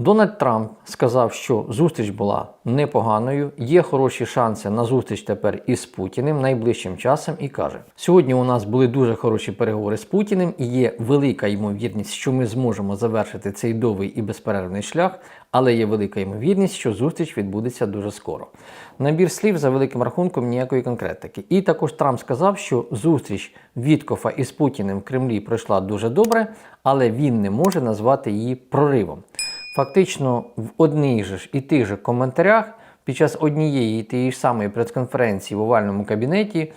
Дональд Трамп сказав, що зустріч була непоганою. Є хороші шанси на зустріч тепер із Путіним найближчим часом і каже: сьогодні у нас були дуже хороші переговори з Путіним, і є велика ймовірність, що ми зможемо завершити цей довгий і безперервний шлях, але є велика ймовірність, що зустріч відбудеться дуже скоро. Набір слів за великим рахунком ніякої конкретики. І також Трамп сказав, що зустріч Віткофа із Путіним в Кремлі пройшла дуже добре, але він не може назвати її проривом. Фактично в одних же ж і тих же коментарях під час однієї і тієї ж самої прес-конференції в овальному кабінеті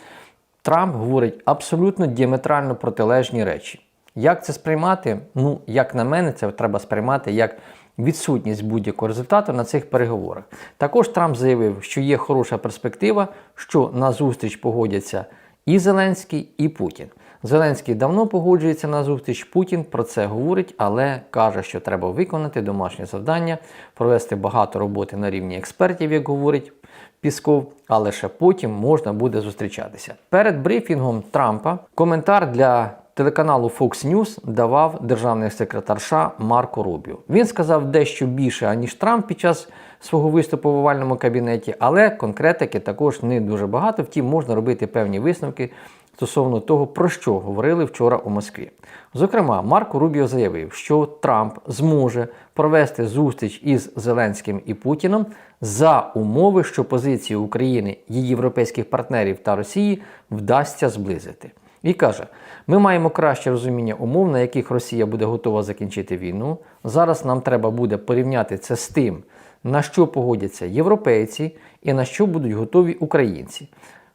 Трамп говорить абсолютно діаметрально протилежні речі. Як це сприймати? Ну, як на мене, це треба сприймати як відсутність будь-якого результату на цих переговорах. Також Трамп заявив, що є хороша перспектива, що на зустріч погодяться і Зеленський, і Путін. Зеленський давно погоджується на зустріч. Путін про це говорить, але каже, що треба виконати домашнє завдання, провести багато роботи на рівні експертів, як говорить Пісков, а лише потім можна буде зустрічатися. Перед брифінгом Трампа коментар для телеканалу Fox News давав державний секретар США Марко Рубіо. Він сказав дещо більше, аніж Трамп під час свого виступу в овальному кабінеті, але конкретики також не дуже багато. Втім, можна робити певні висновки стосовно того, про що говорили вчора у Москві. Зокрема, Марко Рубіо заявив, що Трамп зможе провести зустріч із Зеленським і Путіном за умови, що позиції України, її європейських партнерів та Росії вдасться зблизити. І каже: ми маємо краще розуміння умов, на яких Росія буде готова закінчити війну. Зараз нам треба буде порівняти це з тим, на що погодяться європейці і на що будуть готові українці.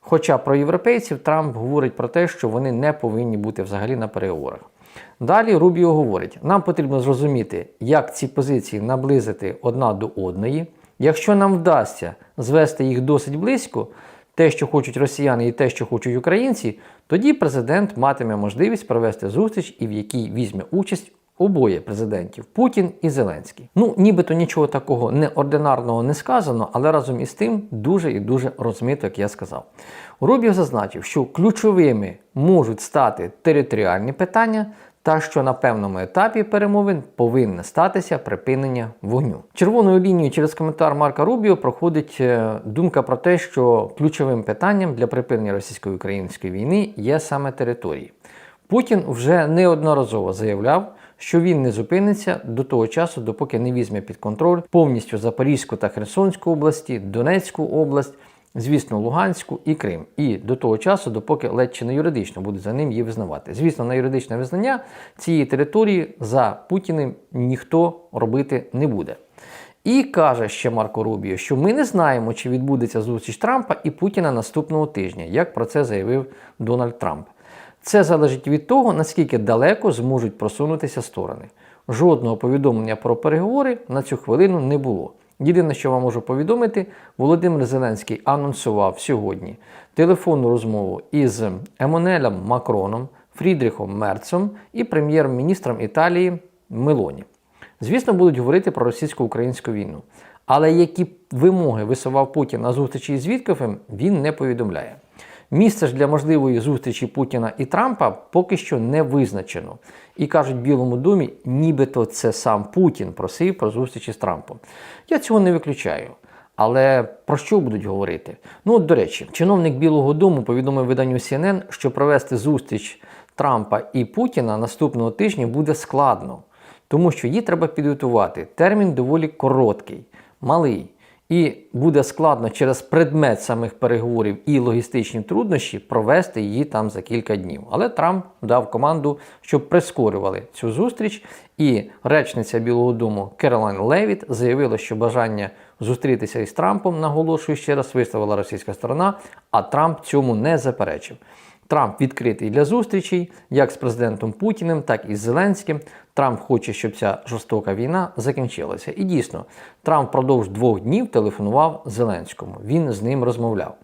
Хоча про європейців Трамп говорить про те, що вони не повинні бути взагалі на переговорах. Далі Рубіо говорить: нам потрібно зрозуміти, як ці позиції наблизити одна до одної. Якщо нам вдасться звести їх досить близько, те, що хочуть росіяни, і те, що хочуть українці, тоді президент матиме можливість провести зустріч, і в якій візьме участь обоє президентів Путін і Зеленський. Ну, нібито нічого такого неординарного не сказано, але разом із тим дуже і дуже розмито, як я сказав. Рубіо зазначив, що ключовими можуть стати територіальні питання. Та що на певному етапі перемовин повинне статися припинення вогню. Червоною лінією через коментар Марка Рубіо проходить е, думка про те, що ключовим питанням для припинення російсько-української війни є саме території. Путін вже неодноразово заявляв, що він не зупиниться до того часу, допоки не візьме під контроль повністю Запорізьку та Херсонську області, Донецьку область, звісно, Луганську і Крим. І до того часу, допоки ледь чи не юридично буде за ним її визнавати. Звісно, на юридичне визнання цієї території за Путіним ніхто робити не буде. І каже ще Марко Рубіо, що ми не знаємо, чи відбудеться зустріч Трампа і Путіна наступного тижня, як про це заявив Дональд Трамп. Це залежить від того, наскільки далеко зможуть просунутися сторони. Жодного повідомлення про переговори на цю хвилину не було. Єдине, що вам можу повідомити, Володимир Зеленський анонсував сьогодні телефонну розмову із Емонелем Макроном, Фрідріхом Мерцем і прем'єр-міністром Італії Мелоні. Звісно, будуть говорити про російсько-українську війну. Але які вимоги висував Путін на зустрічі з Віткофем, він не повідомляє. Місце ж для можливої зустрічі Путіна і Трампа поки що не визначено. І кажуть в Білому домі, нібито це сам Путін просив про зустрічі з Трампом. Я цього не виключаю. Але про що будуть говорити? Ну, от, до речі, чиновник Білого Дому повідомив виданню CNN, що провести зустріч Трампа і Путіна наступного тижня буде складно, тому що її треба підготувати. Термін доволі короткий, малий. І буде складно через предмет самих переговорів і логістичні труднощі провести її там за кілька днів. Але Трамп дав команду, щоб прискорювали цю зустріч. І речниця Білого Дому Керолайн Левіт заявила, що бажання зустрітися із Трампом, наголошую ще раз, виставила російська сторона, а Трамп цьому не заперечив. Трамп відкритий для зустрічей як з президентом Путіним, так і з Зеленським. Трамп хоче, щоб ця жорстока війна закінчилася. І дійсно, Трамп впродовж двох днів телефонував Зеленському. Він з ним розмовляв.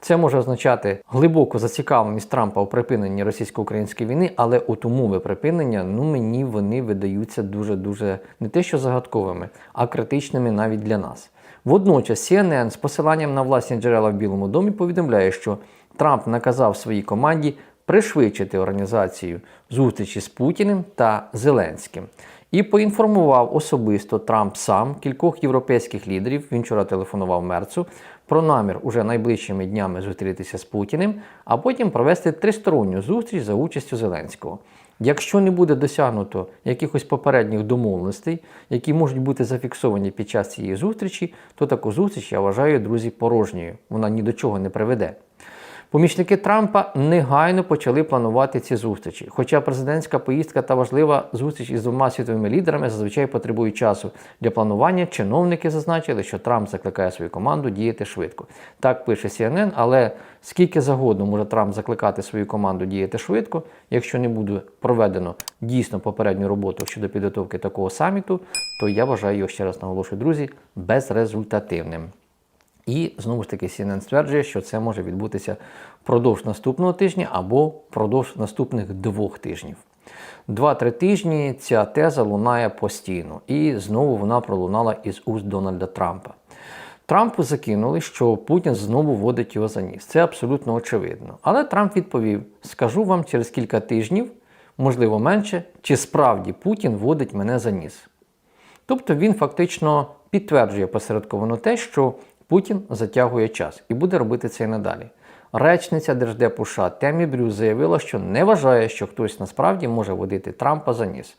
Це може означати глибоку зацікавленість Трампа у припиненні російсько-української війни, але от умови припинення, ну мені вони видаються дуже-дуже не те, що загадковими, а критичними навіть для нас. Водночас CNN з посиланням на власні джерела в Білому домі повідомляє, що Трамп наказав своїй команді пришвидшити організацію зустрічі з Путіним та Зеленським. І поінформував особисто Трамп сам кількох європейських лідерів. Він вчора телефонував Мерцу про намір уже найближчими днями зустрітися з Путіним, а потім провести тристоронню зустріч за участю Зеленського. Якщо не буде досягнуто якихось попередніх домовленостей, які можуть бути зафіксовані під час цієї зустрічі, то таку зустріч я вважаю, друзі, порожньою. Вона ні до чого не приведе. Помічники Трампа негайно почали планувати ці зустрічі. Хоча президентська поїздка та важлива зустріч із двома світовими лідерами зазвичай потребують часу для планування, чиновники зазначили, що Трамп закликає свою команду діяти швидко. Так пише CNN, але скільки загодно може Трамп закликати свою команду діяти швидко, якщо не буде проведено дійсно попередню роботу щодо підготовки такого саміту, то я вважаю його ще раз наголошую, друзі, безрезультативним. І знову ж таки CNN стверджує, що це може відбутися впродовж наступного тижня або впродовж наступних двох тижнів. Два-три тижні ця теза лунає постійно, і знову вона пролунала із уст Дональда Трампа. Трампу закинули, що Путін знову водить його за ніс. Це абсолютно очевидно. Але Трамп відповів: скажу вам через кілька тижнів, можливо менше, чи справді Путін водить мене за ніс. Тобто він фактично підтверджує посередковано те, що Путін затягує час і буде робити це і надалі. Речниця Держдепу США Темі Брюс заявила, що не вважає, що хтось насправді може водити Трампа за ніс.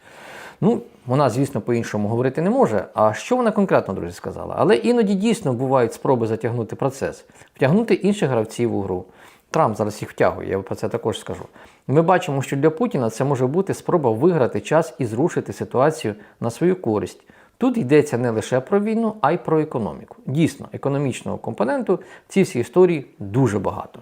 Ну, вона, звісно, по-іншому говорити не може. А що вона конкретно, друзі, сказала? Але іноді дійсно бувають спроби затягнути процес, втягнути інших гравців у гру. Трамп зараз їх втягує, я про це також скажу. Ми бачимо, що для Путіна це може бути спроба виграти час і зрушити ситуацію на свою користь. Тут йдеться не лише про війну, а й про економіку. Дійсно, економічного компоненту в цій всій історії дуже багато.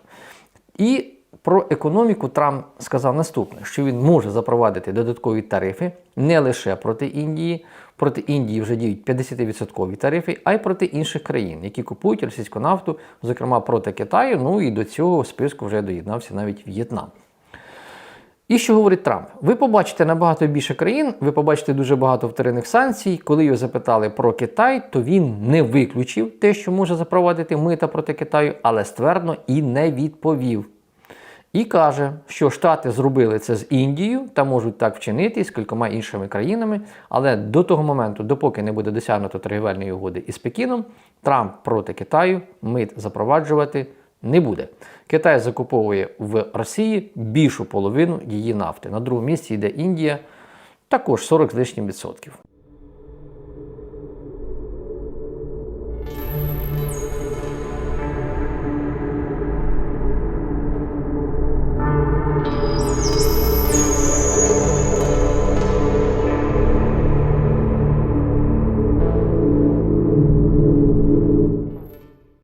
І про економіку Трамп сказав наступне: що він може запровадити додаткові тарифи не лише проти Індії. Проти Індії вже діють 50% тарифи, а й проти інших країн, які купують російську нафту, зокрема проти Китаю. Ну і до цього списку вже доєднався навіть В'єтнам. І що говорить Трамп? Ви побачите набагато більше країн, ви побачите дуже багато вторинних санкцій. Коли його запитали про Китай, то він не виключив те, що може запровадити мита проти Китаю, але ствердно і не відповів. І каже, що Штати зробили це з Індією та можуть так вчинити з кількома іншими країнами, але до того моменту, допоки не буде досягнуто торгівельної угоди із Пекіном, Трамп проти Китаю мит запроваджувати не буде. Китай закуповує в Росії більшу половину її нафти. На другому місці йде Індія, також 40 з лишнім відсотків.